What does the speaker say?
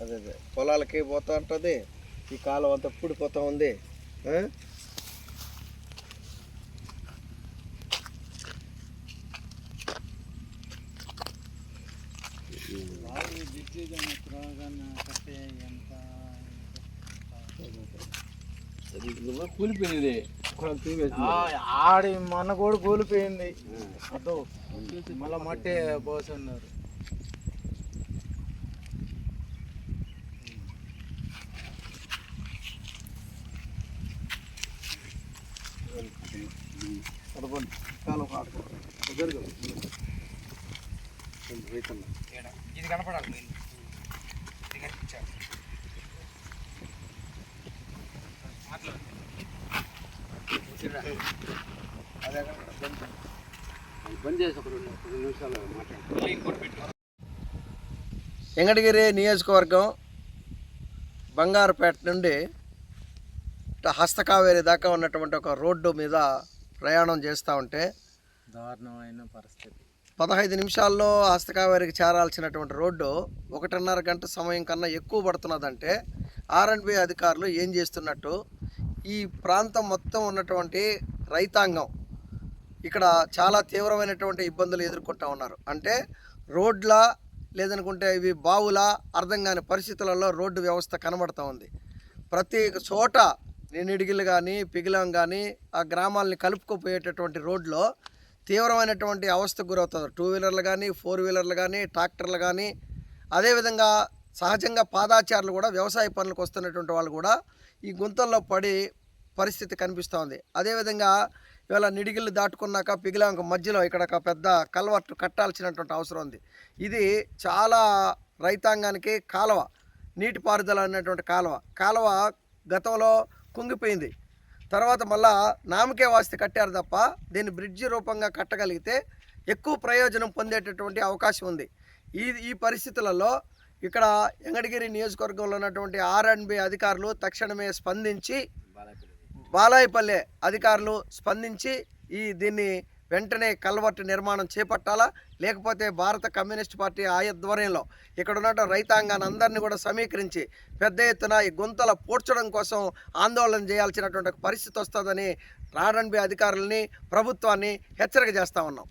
అదే అదే. పొలాలకి పోతా ఉంటుంది ఈ కాలం అంతా పూడిపోతా ఉంది ఆ? కూలిపోయింది. ఆడి మన కూడా కూలిపోయింది. అదో మళ్ళీ మట్టి పోతున్నారు పదకొండు ఇది కనపడాలి మెయిన్ ఇది కనిపించాలి అదే బంద్ చేసి ఒక రెండు రెండు నిమిషాలు మాట్లాడు వెంకటగిరి నియోజకవర్గం బంగారుపేట నుండి హస్తకావేరి దాకా ఉన్నటువంటి ఒక రోడ్డు మీద ప్రయాణం చేస్తూ ఉంటే దారుణమైన పరిస్థితి. పదహైదు నిమిషాల్లో హస్తకావేరికి చేరాల్సినటువంటి రోడ్డు ఒకటిన్నర గంట సమయం కన్నా ఎక్కువ పడుతున్నదంటే ఆర్ఎండ్బి అధికారులు ఏం చేస్తున్నట్టు ఈ ప్రాంతం మొత్తం ఉన్నటువంటి రైతాంగం ఇక్కడ చాలా తీవ్రమైనటువంటి ఇబ్బందులు ఎదుర్కొంటా ఉన్నారు. అంటే రోడ్ల లేదనుకుంటే ఇవి బావుల అర్థం కాని పరిస్థితులలో రోడ్డు వ్యవస్థ కనబడుతూ ఉంది. ప్రతి చోట నిడిగిలు కానీ పిగిలం కానీ ఆ గ్రామాలని కలుపుకుపోయేటటువంటి రోడ్లో తీవ్రమైనటువంటి అవస్థకు గురవుతుంది. టూ వీలర్లు కానీ ఫోర్ వీలర్లు కానీ ట్రాక్టర్లు కానీ అదేవిధంగా సహజంగా పాదాచారులు కూడా వ్యవసాయ పనులకు వస్తున్నటువంటి వాళ్ళు కూడా ఈ గుంతల్లో పడి పరిస్థితి కనిపిస్తోంది. అదేవిధంగా ఇవాళ నిడిగిళ్ళు దాటుకున్నాక పిగిలాంక మధ్యలో ఇక్కడ ఒక పెద్ద కల్వర్టు కట్టాల్సినటువంటి అవసరం ఉంది. ఇది చాలా రైతాంగానికి కాలువ నీటిపారుదల అనేటువంటి కాలువ. కాలువ గతంలో కుంగిపోయింది. తర్వాత మళ్ళా నామకే వాస్తి కట్టారు తప్ప దీన్ని బ్రిడ్జి రూపంగా కట్టగలిగితే ఎక్కువ ప్రయోజనం పొందేటటువంటి అవకాశం ఉంది. ఈ ఈ పరిస్థితులలో ఇక్కడ ఎంగడగిరి నియోజకవర్గంలో ఉన్నటువంటి ఆర్ అండ్ బి అధికారులు తక్షణమే స్పందించి బాలాయపల్లె అధికారులు స్పందించి ఈ దీన్ని వెంటనే కల్వర్ట్ నిర్మాణం చేపట్టాలా? లేకపోతే భారత కమ్యూనిస్ట్ పార్టీ ఆధ్వర్యంలో ఇక్కడ ఉన్న రైతాంగాన్ని అందరినీ కూడా సమీకరించి పెద్ద ఎత్తున ఈ గుంతల పూడ్చడం కోసం ఆందోళన చేయాల్సినటువంటి పరిస్థితి వస్తుందని ఆర్ఎండ్బి అధికారులని ప్రభుత్వాన్ని హెచ్చరిక చేస్తా ఉన్నాం.